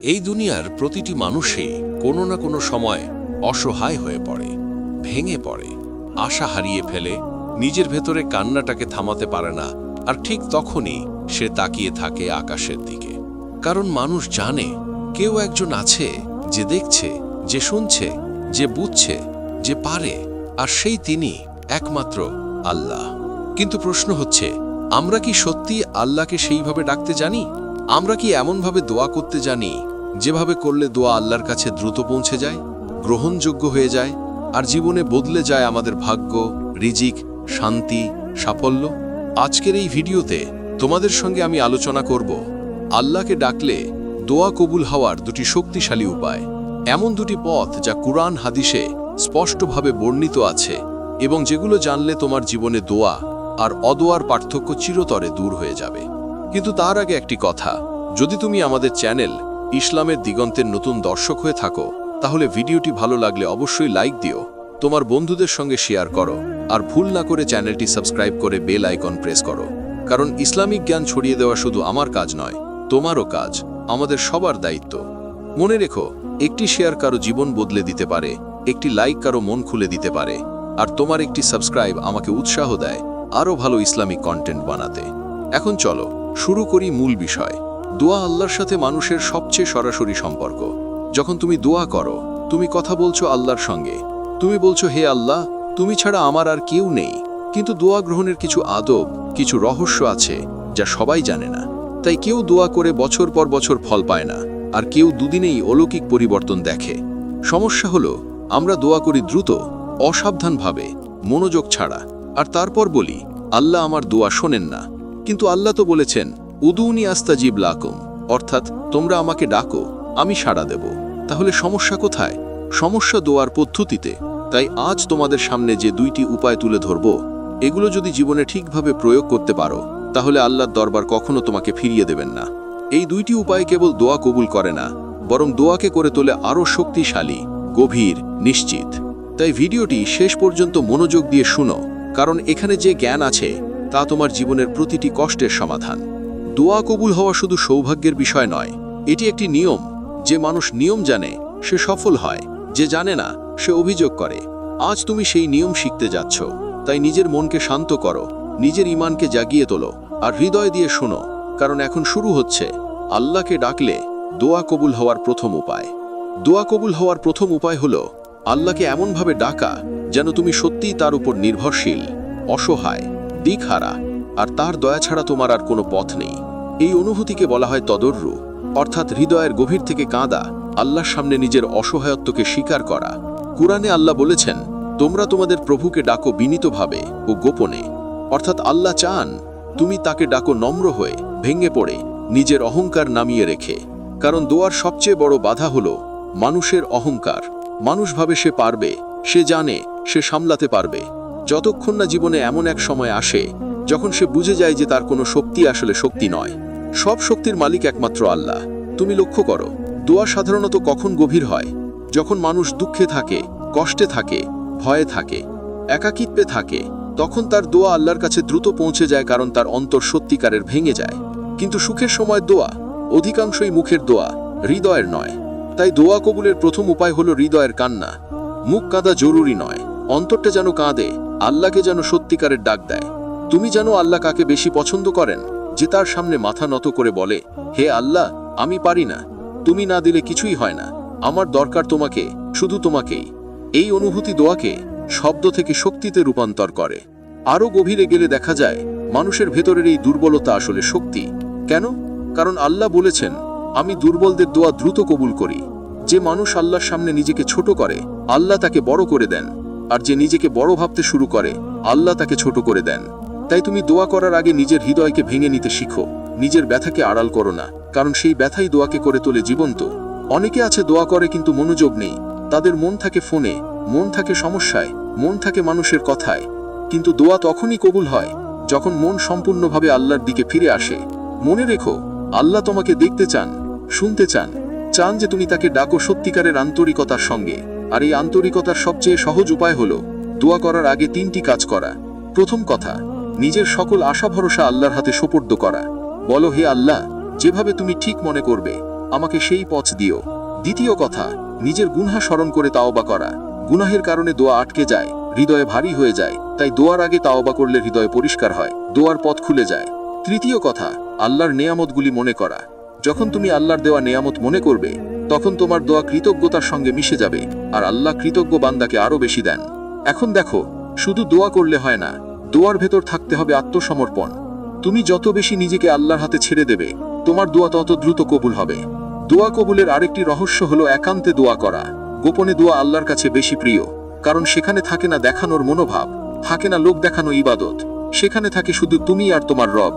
এই দুনিয়ার প্রতিটি মানুষই কোনো না কোনো সময় অসহায় হয়ে পড়ে, ভেঙে পড়ে, আশা হারিয়ে ফেলে, নিজের ভেতরে কান্নাটাকে থামাতে পারে না, আর ঠিক তখনই সে তাকিয়ে থাকে আকাশের দিকে। কারণ মানুষ জানে কেউ একজন আছে যে দেখছে, যে শুনছে, যে বুঝছে, যে পারে, আর সেই তিনি একমাত্র আল্লাহ। কিন্তু প্রশ্ন হচ্ছে, আমরা কি সত্যি আল্লাহকে সেইভাবে ডাকতে জানি? আমরা কি এমনভাবে দোয়া করতে জানি যেভাবে করলে দোয়া আল্লাহর কাছে দ্রুত পৌঁছে যায়, গ্রহণযোগ্য হয়ে যায়, আর জীবনে বদলে যায় আমাদের ভাগ্য, রিজিক, শান্তি, সাফল্য, আজকের এই ভিডিওতে তোমাদের সঙ্গে আমি আলোচনা করব আল্লাহকে ডাকলে দোয়া কবুল হওয়ার দুটি শক্তিশালী উপায়। এমন দুটি পথ যা কুরআন হাদিসে স্পষ্টভাবে বর্ণিত আছে এবং যেগুলো জানলে তোমার জীবনে দোয়া আর অদোয়ার পার্থক্য চিরতরে দূর হয়ে যাবে। কিন্তু তার আগে একটি কথা, যদি তুমি আমাদের চ্যানেল ইসলামের দিগন্তের নতুন দর্শক হয়ে থাকো, তাহলে ভিডিওটি ভালো লাগলে অবশ্যই লাইক দিও, তোমার বন্ধুদের সঙ্গে শেয়ার করো, আর ভুল না করে চ্যানেলটি সাবস্ক্রাইব করে বেল আইকন প্রেস করো, কারণ ইসলামিক জ্ঞান ছড়িয়ে দেওয়া শুধু আমার কাজ নয়, তোমারও কাজ, আমাদের সবার দায়িত্ব। মনে রেখো, একটি শেয়ার কারও জীবন বদলে দিতে পারে, একটি লাইক কারও মন খুলে দিতে পারে, আর তোমার একটি সাবস্ক্রাইব আমাকে উৎসাহ দেয় আরও ভালো ইসলামিক কন্টেন্ট বানাতে। এখন চলো, শুরু করি মূল বিষয়। দোয়া আল্লাহর সাথে মানুষের সবচেয়ে সরাসরি সম্পর্ক। যখন তুমি দোয়া করো, তুমি কথা বলছো আল্লাহর সঙ্গে। তুমি বলছো, হে আল্লাহ, তুমি ছাড়া আমার আর কেউ নেই। কিন্তু দোয়া গ্রহণের কিছু আদব, কিছু রহস্য আছে, যা সবাই জানে না। তাই কেউ দোয়া করে বছর পর বছর ফল পায় না, আর কেউ দুদিনেই অলৌকিক পরিবর্তন দেখে। সমস্যা হলো, আমরা দোয়া করি দ্রুত, অসাবধানভাবে, মনোযোগ ছাড়া। আর তারপর বলি, আল্লাহ আমার দোয়া শোনেন না। কিন্তু আল্লাহ তো বলেছেন উদুনি আস্তাজিব লাকুম, অর্থাৎ তোমরা আমাকে ডাকো, আমি সাড়া দেব। তাহলে সমস্যা কোথায়? সমস্যা দোয়ার পদ্ধতিতে। তাই আজ তোমাদের সামনে যে দুইটি উপায় তুলে ধরব, এগুলো যদি জীবনে ঠিকভাবে প্রয়োগ করতে পারো, তাহলে আল্লাহর দরবার কখনো তোমাকে ফিরিয়ে দেবেন না। এই দুইটি উপায় কেবল দোয়া কবুল করে না, বরং দোয়াকে করে তোলে আরও শক্তিশালী, গভীর, নিশ্চিত। তাই ভিডিওটি শেষ পর্যন্ত মনোযোগ দিয়ে শুনো, কারণ এখানে যে জ্ঞান আছে, তা তোমার জীবনের প্রতিটি কষ্টের সমাধান। দোয়া কবুল হওয়া শুধু সৌভাগ্যের বিষয় নয়, এটি একটি নিয়ম। যে মানুষ নিয়ম জানে, সে সফল হয়। যে জানে না, সে অভিযোগ করে। আজ তুমি সেই নিয়ম শিখতে যাচ্ছ। তাই নিজের মনকে শান্ত করো, নিজের ইমানকে জাগিয়ে তোলো, আর হৃদয় দিয়ে শোনো, কারণ এখন শুরু হচ্ছে। আল্লাহকে ডাকলে দোয়া কবুল হওয়ার প্রথম উপায়। দোয়া কবুল হওয়ার প্রথম উপায় হল, আল্লাহকে এমনভাবে ডাকা যেন তুমি সত্যিই তার উপর নির্ভরশীল, অসহায়, দিকহারা, আর তার দয়া ছাড়া তোমার আর কোনো পথ নেই। এই অনুভূতিকে বলা হয় তদর্রু, অর্থাৎ হৃদয়ের গভীর থেকে কাঁদা, আল্লাহর সামনে নিজের অসহায়ত্বকে স্বীকার করা। কুরআনে আল্লাহ বলেছেন, তোমরা তোমাদের প্রভুকে ডাকো বিনীতভাবে ও গোপনে। অর্থাৎ আল্লাহ চান, তুমি তাকে ডাকো নম্র হয়ে, ভেঙে পড়ে, নিজের অহংকার নামিয়ে রেখে। কারণ দোয়ার সবচেয়ে বড় বাধা হলো মানুষের অহংকার। মানুষভাবে সে পারবে, সে জানে, সে সামলাতে পারবে। যতক্ষণ না জীবনে এমন এক সময় আসে, যখন সে বুঝে যায় যে তার কোনো শক্তি আসলে শক্তি নয়। সব শক্তির মালিক একমাত্র আল্লাহ। তুমি লক্ষ্য করো, দোয়া সাধারণত কখন গভীর হয়? যখন মানুষ দুঃখে থাকে, কষ্টে থাকে, ভয়ে থাকে, একাকিত্বে থাকে, তখন তার দোয়া আল্লাহর কাছে দ্রুত পৌঁছে যায় কারণ তার অন্তর সত্যিকারের ভেঙে যায়। কিন্তু সুখের সময় দোয়া অধিকাংশই মুখের দোয়া, হৃদয়ের নয়। তাই দোয়া কবুলের প্রথম উপায় হলো হৃদয়ের কান্না। মুখ কাঁদা জরুরি নয়, অন্তরটা যেন কাঁদে, আল্লাহকে যেন সত্যিকারের ডাক দেয়। তুমি জানো আল্লাহ কাকে বেশি পছন্দ করেন? যে তার সামনে মাথা নত করে বলে, হে আল্লাহ, আমি পারি না। তুমি না দিলে কিছুই হয় না। আমার দরকার তোমাকে, শুধু তোমাকেই। এই অনুভূতি দোয়াকে শব্দ থেকে শক্তিতে রূপান্তর করে। আরও গভীরে গেলে দেখা যায়, মানুষের ভেতরের এই দুর্বলতা আসলে শক্তি। কেন? কারণ আল্লাহ বলেছেন, আমি দুর্বলদের দোয়া দ্রুত কবুল করি। যে মানুষ আল্লাহর সামনে নিজেকে ছোট করে, আল্লাহ তাকে বড় করে দেন। আর যে নিজেকে বড় ভাবতে শুরু করে, আল্লাহ তাকে ছোট করে দেন। তাই তুমি দোয়া করার আগে নিজের হৃদয়কে ভেঙে নিতে শিখো। নিজের ব্যথাকে আড়াল করো না, কারণ সেই ব্যথাই দোয়াকে করে তোলে জীবন্ত। অনেকে আছে দোয়া করে কিন্তু মনোযোগ নেই। তাদের মন থাকে ফোনে, মন থাকে সমস্যায়, মন থাকে মানুষের কথায়। কিন্তু দোয়া তখনই কবুল হয়, যখন মন সম্পূর্ণভাবে আল্লাহর দিকে ফিরে আসে। মনে রেখো, আল্লাহ তোমাকে দেখতে চান, শুনতে চান চান যে তুমি তাকে ডাকো সত্যিকারের আন্তরিকতার সঙ্গে। আর এই আন্তরিকতার সবচেয়ে সহজ উপায় হলো, দোয়া করার আগে তিনটি কাজ করা। প্রথম কথা নিজের সকল আশা ভরসা আল্লাহর হাতে সোপর্দ করা। বলো, হে আল্লাহ, যেভাবে তুমি ঠিক মনে করবে, আমাকে সেই পথ দিও। দ্বিতীয় কথা, নিজের গুনহা স্মরণ করে তাওবা করা। গুনাহের কারণে দোয়া আটকে যায়, হৃদয়ে ভারী হয়ে যায়, তাই দোয়ার আগে তাওবা করলে হৃদয় পরিষ্কার হয়, দোয়ার পথ খুলে যায়। তৃতীয় কথা, আল্লাহর নেয়ামতগুলি মনে করা। যখন তুমি আল্লাহর দেওয়া নেয়ামত মনে করবে, তখন তোমার দোয়া কৃতজ্ঞতার সঙ্গে মিশে যাবে, আর আল্লাহ কৃতজ্ঞ বান্দাকে আরও বেশি দেন। এখন দেখো, শুধু দোয়া করলে হয় না দোয়ার ভেতর থাকতে হবে আত্মসমর্পণ। তুমি যত বেশি নিজেকে আল্লাহর হাতে ছেড়ে দেবে, তোমার দোয়া তত দ্রুত কবুল হবে। দোয়া কবুলের আরেকটি রহস্য হলো একান্তে দোয়া করা। গোপনে দোয়া আল্লাহর কাছে বেশি প্রিয়, কারণ সেখানে থাকে না দেখানোর মনোভাব, থাকে না লোক দেখানো ইবাদত, সেখানে থাকে শুধু তুমি আর তোমার রব।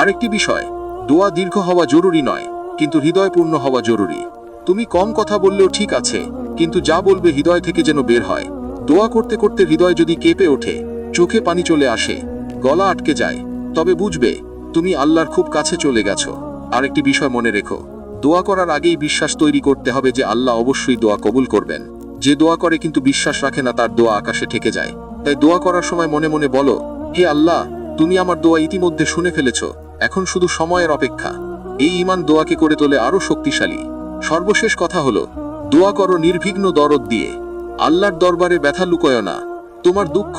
আরেকটি বিষয়, দোয়া দীর্ঘ হওয়া জরুরি নয়, কিন্তু হৃদয়পূর্ণ হওয়া জরুরি। তুমি কম কথা বললেও ঠিক আছে, কিন্তু যা বলবে হৃদয় থেকে যেন বের হয়। দোয়া করতে করতে হৃদয় যদি কেঁপে ওঠে চোখে পানি চলে আসে, গলা আটকে যায়। তবে বুঝবে, তুমি আল্লাহর খুব কাছে চলে গেছো। আরেকটি বিষয় মনে রেখো, দোয়া করার আগেই বিশ্বাস তৈরি করতে হবে যে আল্লাহ অবশ্যই দোয়া কবুল করবেন। যে দোয়া করে কিন্তু বিশ্বাস রাখে না, তার দোয়া আকাশে ঠেকে যায়। তাই দোয়া করার সময় মনে মনে বলো, হে আল্লাহ, তুমি আমার দোয়া ইতিমধ্যে শুনে ফেলেছ, এখন শুধু সময়ের অপেক্ষা। এই ইমান দোয়াকে করে তোলে আরও শক্তিশালী। সর্বশেষ কথা হলো, দোয়া করো নির্বিঘ্ন দরদ দিয়ে। আল্লাহর দরবারে ব্যথা লুকোয় না। তোমার দুঃখ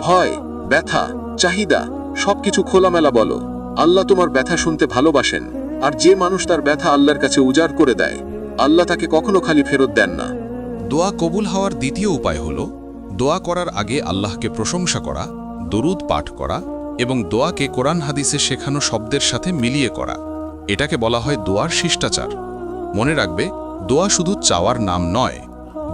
ভয়, ব্যথা, চাহিদা, সবকিছু খোলামেলা বলো। আল্লাহ তোমার ব্যথা শুনতে ভালোবাসেন, আর যে মানুষ তার ব্যথা আল্লাহর কাছে উজাড় করে দেয়, আল্লাহ তাকে কখনো খালি ফেরত দেন না। দোয়া কবুল হওয়ার দ্বিতীয় উপায় হল, দোয়া করার আগে আল্লাহকে প্রশংসা করা, দরুদ পাঠ করা, এবং দোয়াকে কোরআন হাদিসে শেখানো শব্দের সাথে মিলিয়ে করা। এটাকে বলা হয় দোয়ার শিষ্টাচার। মনে রাখবে, দোয়া শুধু চাওয়ার নাম নয়,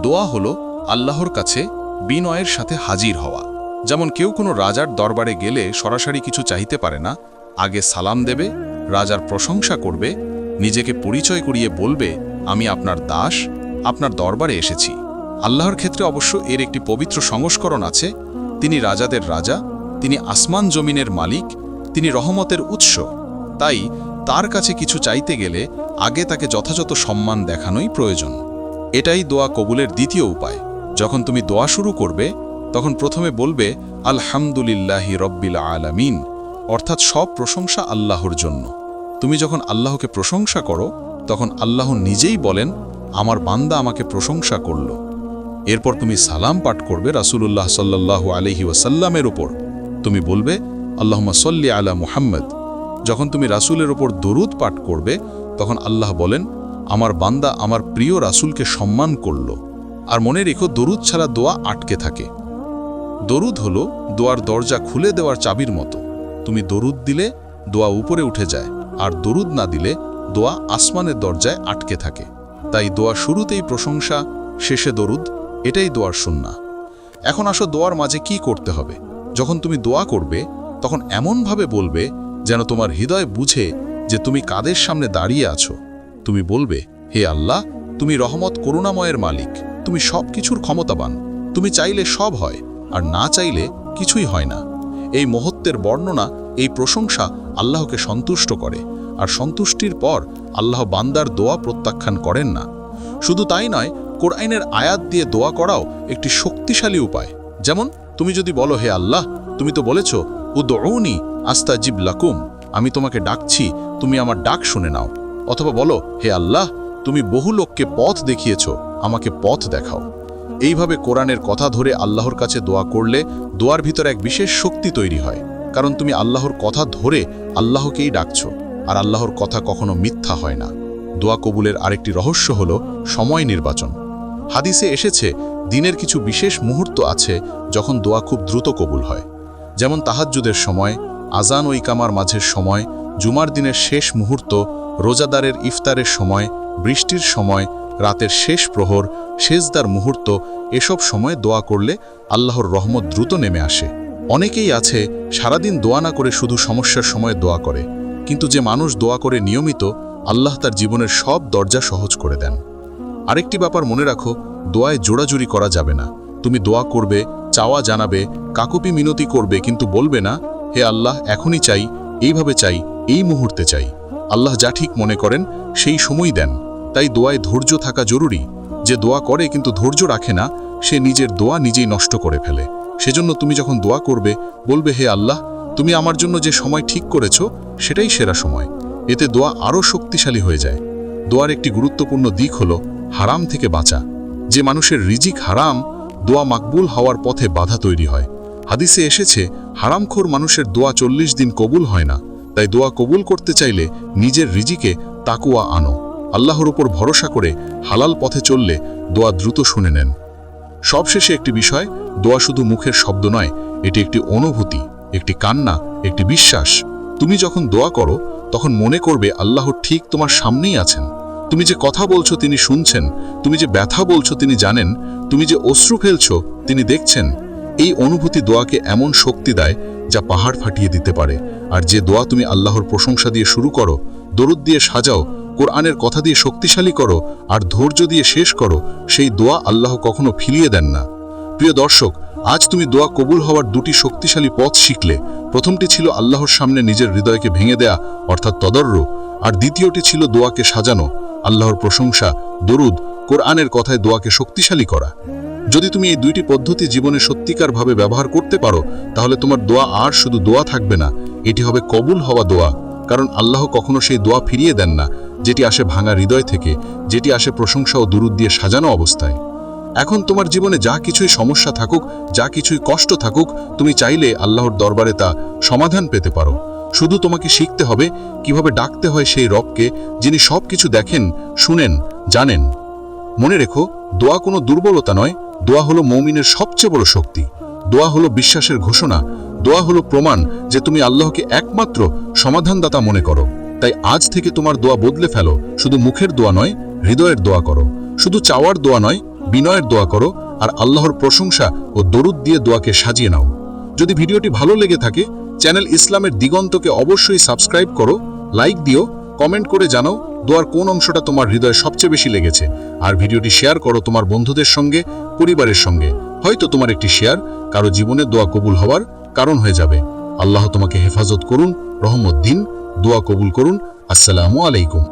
দোয়া হল আল্লাহর কাছে বিনয়ের সাথে হাজির হওয়া। যেমন কেউ কোনো রাজার দরবারে গেলে সরাসরি কিছু চাইতে পারে না, আগে সালাম দেবে, রাজার প্রশংসা করবে, নিজেকে পরিচয় করিয়ে বলবে, আমি আপনার দাস, আপনার দরবারে এসেছি। আল্লাহর ক্ষেত্রে অবশ্য এর একটি পবিত্র সংস্করণ আছে, তিনি রাজাদের রাজা, তিনি আসমান জমিনের মালিক, তিনি রহমতের উৎস। তাই তার কাছে কিছু চাইতে গেলে আগে তাকে যথাযথ সম্মান দেখানোই প্রয়োজন। এটাই দোয়া কবুলের দ্বিতীয় উপায়। যখন তুমি দোয়া শুরু করবে তখন প্রথমে বলবে, আলহামদুলিল্লাহি রব্বিল আলামিন। অর্থাৎ সব প্রশংসা আল্লাহর জন্য। তুমি যখন আল্লাহকে প্রশংসা করো, তখন আল্লাহ নিজেই বলেন, আমার বান্দা আমাকে প্রশংসা করল। এরপর তুমি সালাম পাঠ করবে রাসূলুল্লাহ সাল্লাল্লাহু আলহি ওয়াসাল্লামের ওপর তুমি বলবে আল্লাহমা সল্লি আলা মুহাম্মদ। যখন তুমি রাসূলের ওপর দরুদ পাঠ করবে, তখন আল্লাহ বলেন, আমার বান্দা আমার প্রিয় রাসুলকে সম্মান করল। আর মনে রেখো, দরুদ ছাড়া দোয়া আটকে থাকে। দরুদ হলো দোয়ার দরজা খুলে দেওয়ার চাবির মতো। তুমি দরুদ দিলে দোয়া উপরে উঠে যায়, আর দরুদ না দিলে দোয়া আসমানের দরজায় আটকে থাকে। তাই দোয়া শুরুতেই প্রশংসা, শেষে দরুদ, এটাই দোয়ার সুন্না এখন আসো দোয়ার মাঝে কি করতে হবে। যখন তুমি দোয়া করবে, তখন এমনভাবে বলবে যেন তোমার হৃদয় বুঝে যে তুমি কাদের সামনে দাঁড়িয়ে আছো। তুমি বলবে, হে আল্লাহ, তুমি রহমত করুণাময়ের মালিক। তুমি সব কিছুর ক্ষমতাবান। তুমি চাইলে সব হয়। আর না চাইলে কিছুই হয় না। এই মহত্বের বর্ণনা, এই প্রশংসা আল্লাহকে সন্তুষ্ট করে, আর সন্তুষ্টির পর আল্লাহ বান্দার দোয়া প্রত্যাখ্যান করেন না। শুধু তাই নয়, কোরআনের আয়াত দিয়ে দোয়া করাও একটি শক্তিশালী উপায়। যেমন, তুমি যদি বলো, হে আল্লাহ, তুমি তো বলেছ উদৌনি আস্তাজিব লাকুম, আমি তোমাকে ডাকছি, তুমি আমার ডাক শুনে নাও। অথবা বলো, হে আল্লাহ, তুমি বহু লোককে পথ দেখিয়েছ, আমাকে পথ দেখাও। এইভাবে কোরআনের কথা ধরে আল্লাহর কাছে দোয়া করলে দোয়ার ভিতর এক বিশেষ শক্তি তৈরি হয়। কারণ তুমি আল্লাহর কথা ধরে আল্লাহকেই ডাকছো, আর আল্লাহর কথা কখনো মিথ্যা হয় না। দোয়া কবুলের আরেকটি রহস্য হল সময় নির্বাচন। হাদিসে এসেছে, দিনের কিছু বিশেষ মুহূর্ত আছে যখন দোয়া খুব দ্রুত কবুল হয়। যেমন তাহাজ্জুদের সময়, আজান ও ইকামার মাঝের সময়, জুমার দিনের শেষ মুহূর্ত, রোজাদারের ইফতারের সময়, বৃষ্টির সময় রাতের শেষ প্রহর শেষদার মুহূর্ত, এসব সময় দোয়া করলে আল্লাহর রহমত দ্রুত নেমে আসে। অনেকেই আছে, সারাদিন দোয়া না করে শুধু সমস্যার সময় দোয়া করে। কিন্তু যে মানুষ দোয়া করে নিয়মিত, আল্লাহ তার জীবনের সব দরজা সহজ করে দেন। আরেকটি ব্যাপার মনে রাখো, দোয়ায় জোড়াজুড়ি করা যাবে না। তুমি দোয়া করবে, চাওয়া জানাবে, কাকুপি মিনতি করবে, কিন্তু বলবে না, হে আল্লাহ, এখনই চাই, এইভাবে চাই, এই মুহূর্তে চাই। আল্লাহ যা ঠিক মনে করেন, সেই সময় দেন। তাই দোয়ায় ধৈর্য থাকা জরুরি। যে দোয়া করে কিন্তু ধৈর্য রাখে না, সে নিজের দোয়া নিজেই নষ্ট করে ফেলে। সেজন্য তুমি যখন দোয়া করবে, বলবে, হে আল্লাহ, তুমি আমার জন্য যে সময় ঠিক করেছ, সেটাই সেরা সময়। এতে দোয়া আরও শক্তিশালী হয়ে যায়। দোয়ার একটি গুরুত্বপূর্ণ দিক হল হারাম থেকে বাঁচা। যে মানুষের রিজিক হারাম, দোয়া মাকবুল হওয়ার পথে বাধা তৈরি হয়। হাদিসে এসেছে, হারামখোর মানুষের দোয়া চল্লিশ দিন কবুল হয় না। তাই দোয়া কবুল করতে চাইলে নিজের রিজিকে তাকুয়া আনো। আল্লাহর উপর ভরসা করে হালাল পথে চললে দোয়া দ্রুত শুনে নেন। সবশেষে একটি বিষয়, দোয়া শুধু মুখের শব্দ নয়, এটি একটি অনুভূতি, একটি কান্না, একটি বিশ্বাস। তুমি যখন দোয়া করো, তখন মনে করবে আল্লাহ ঠিক তোমার সামনেই আছেন। তুমি যে কথা বলছো তিনি শুনছেন, তুমি যে ব্যথা বলছো তিনি জানেন, তুমি যে অশ্রু ফেলছো তিনি দেখছেন, এই অনুভূতি দোয়াকে এমন শক্তি দেয় যা পাহাড় ফাটিয়ে দিতে পারে। আর যে দোয়া তুমি আল্লাহর প্রশংসা দিয়ে শুরু করো, দরুদ দিয়ে সাজাও কোরআনের কথা দিয়ে শক্তিশালী করো আর ধৈর্য দিয়ে শেষ করো, সেই দোয়া আল্লাহ কখনো ফিরিয়ে দেন না। প্রিয় দর্শক, আজ তুমি দোয়া কবুল হওয়ার দুটি শক্তিশালী পথ শিখলে। প্রথমটি ছিল আল্লাহর সামনে নিজের হৃদয়কে ভেঙে দেয়া, অর্থাৎ তদর্র, আর দ্বিতীয়টি ছিল দোয়াকে সাজানো, আল্লাহর প্রশংসা, দরুদ, কোরআনের কথায় দোয়াকে শক্তিশালী করা। যদি তুমি এই দুইটি পদ্ধতি জীবনে সত্যিকারভাবে ব্যবহার করতে পারো, তাহলে তোমার দোয়া আর শুধু দোয়া থাকবে না, এটি হবে কবুল হওয়া দোয়া, কারণ আল্লাহ কখনো সেই দোয়া ফিরিয়ে দেন না। যেটি আসে ভাঙা হৃদয় থেকে, যেটি আসে প্রশংসা ও দুরুদ দিয়ে সাজানো অবস্থায়। এখন তোমার জীবনে যা কিছুই সমস্যা থাকুক, যা কিছুই কষ্ট থাকুক, তুমি চাইলে আল্লাহর দরবারে তা সমাধান পেতে পারো। শুধু তোমাকে শিখতে হবে কীভাবে ডাকতে হয় সেই রবকে, যিনি সব কিছু দেখেন, শুনেন, জানেন। মনে রেখো, দোয়া কোনো দুর্বলতা নয়, দোয়া হলো মৌমিনের সবচেয়ে বড় শক্তি। দোয়া হলো বিশ্বাসের ঘোষণা, দোয়া হলো প্রমাণ যে তুমি আল্লাহকে একমাত্র সমাধানদাতা মনে করো। তাই আজ থেকে তোমার দোয়া বদলে ফেলো। শুধু মুখের দোয়া নয়, হৃদয়ের দোয়া করো। শুধু চাওয়ার দোয়া নয়, বিনয়ের দোয়া করো আর আল্লাহর প্রশংসা ও দরুদ দিয়ে দোয়াকে সাজিয়ে নাও। যদি ভিডিওটি ভালো লেগে থাকে, চ্যানেল ইসলামের দিগন্তকে অবশ্যই সাবস্ক্রাইব করো, লাইক দিও, কমেন্ট করে জানাও দোয়ার কোন অংশটা তোমার হৃদয়ে সবচেয়ে বেশি লেগেছে। আর ভিডিওটি শেয়ার করো তোমার বন্ধুদের সঙ্গে, পরিবারের সঙ্গে। হয়তো তোমার একটি শেয়ার, কারও জীবনে দোয়া কবুল হওয়ার কারণ হয়ে যাবে। আল্লাহ তোমাকে হেফাজত করুন, রহমত দিন। দোয়া কবুল করুন। আসসালামু আলাইকুম।